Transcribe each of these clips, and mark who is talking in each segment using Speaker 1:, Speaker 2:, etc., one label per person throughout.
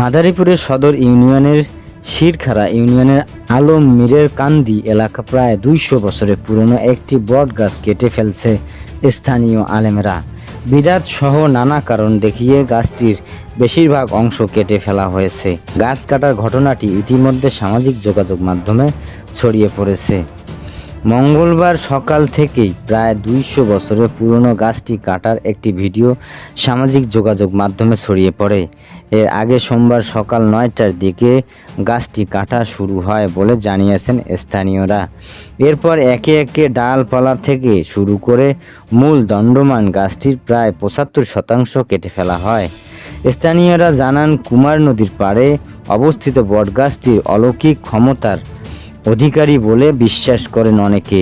Speaker 1: মাদারীপুরের সদর ইউনিয়নের শিরখারা ইউনিয়নের আলম মীরের কান্দি এলাকা প্রায় দুইশো বছরের পুরনো একটি বট গাছ কেটে ফেলছে স্থানীয় আলেমরা। বিরাট সহ নানা কারণ দেখিয়ে গাছটির বেশিরভাগ অংশ কেটে ফেলা হয়েছে। গাছ কাটার ঘটনাটি ইতিমধ্যে সামাজিক যোগাযোগ মাধ্যমে ছড়িয়ে পড়েছে। মঙ্গলবার সকাল থেকেই প্রায় দুইশো বছরের পুরনো গাছটি কাটার একটি ভিডিও সামাজিক যোগাযোগ মাধ্যমে ছড়িয়ে পড়ে। এর আগে সোমবার সকাল নয়টার দিকে গাছটি কাটা শুরু হয় বলে জানিয়েছেন স্থানীয়রা। এরপর একে একে ডালপালা থেকে শুরু করে মূল দণ্ডমান গাছটির প্রায় পঁচাত্তর শতাংশ কেটে ফেলা হয়। স্থানীয়রা জানান, কুমার নদীর পাড়ে অবস্থিত বটগাছটির অলৌকিক ক্ষমতার অধিকারী বলে বিশ্বাস করেন অনেকে।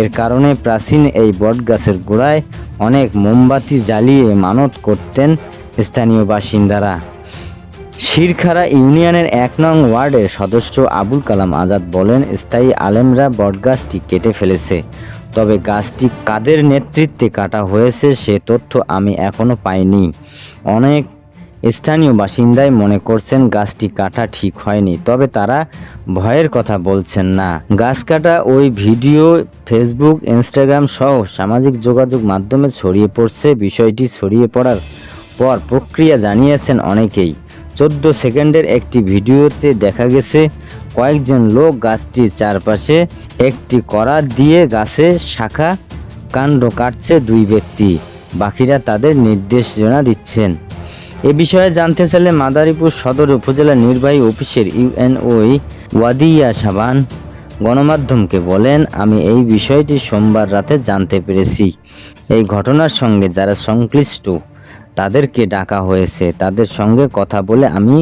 Speaker 1: এর কারণে প্রাচীন এই বটগাছের গোড়ায় অনেক মোমবাতি জ্বালিয়ে মানত করতেন স্থানীয় বাসিন্দারা। শিরখারা ইউনিয়নের এক নং ওয়ার্ডের সদস্য আবুল কালাম আজাদ বলেন, স্থায়ী আলেমরা বটগাছটি কেটে ফেলেছে। তবে গাছটি কাদের নেতৃত্বে কাটা হয়েছে সে তথ্য আমি এখনও পাইনি। অনেক স্থানীয় বাসিন্দাই মনে করছেন গাছটি কাটা ঠিক হয়নি, তবে তারা ভয়ের কথা বলছেন না। গাছ কাটা ওই ভিডিও, ফেসবুক, ইনস্টাগ্রাম সহ সামাজিক যোগাযোগ মাধ্যমে ছড়িয়ে পড়ছে। বিষয়টি ছড়িয়ে পড়ার পর প্রক্রিয়া জানিয়েছেন অনেকেই। চোদ্দ সেকেন্ডের একটি ভিডিওতে দেখা গেছে, কয়েকজন লোক গাছটির চারপাশে একটি করাত দিয়ে গাছে শাখা কাণ্ড কাটছে দুই ব্যক্তি। বাকিরা তাদের নির্দেশনা দিচ্ছেন। এ বিষয়ে জানতে চাইলে মাদারীপুর সদর উপজেলা নির্বাহী অফিসের ইউএনওই ওয়াদিয়া সাবান গণমাধ্যমকে বলেন, আমি এই বিষয়টি সোমবার রাতে জানতে পেরেছি। এই ঘটনার সঙ্গে যারা সংশ্লিষ্ট, তাদেরকে ডাকা হয়েছে। তাদের সঙ্গে কথা বলে আমি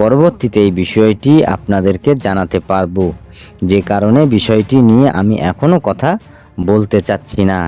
Speaker 1: পরবর্তীতে এই বিষয়টি আপনাদেরকে জানাতে পারব। যে কারণে বিষয়টি নিয়ে আমি এখনও কথা বলতে চাচ্ছি না।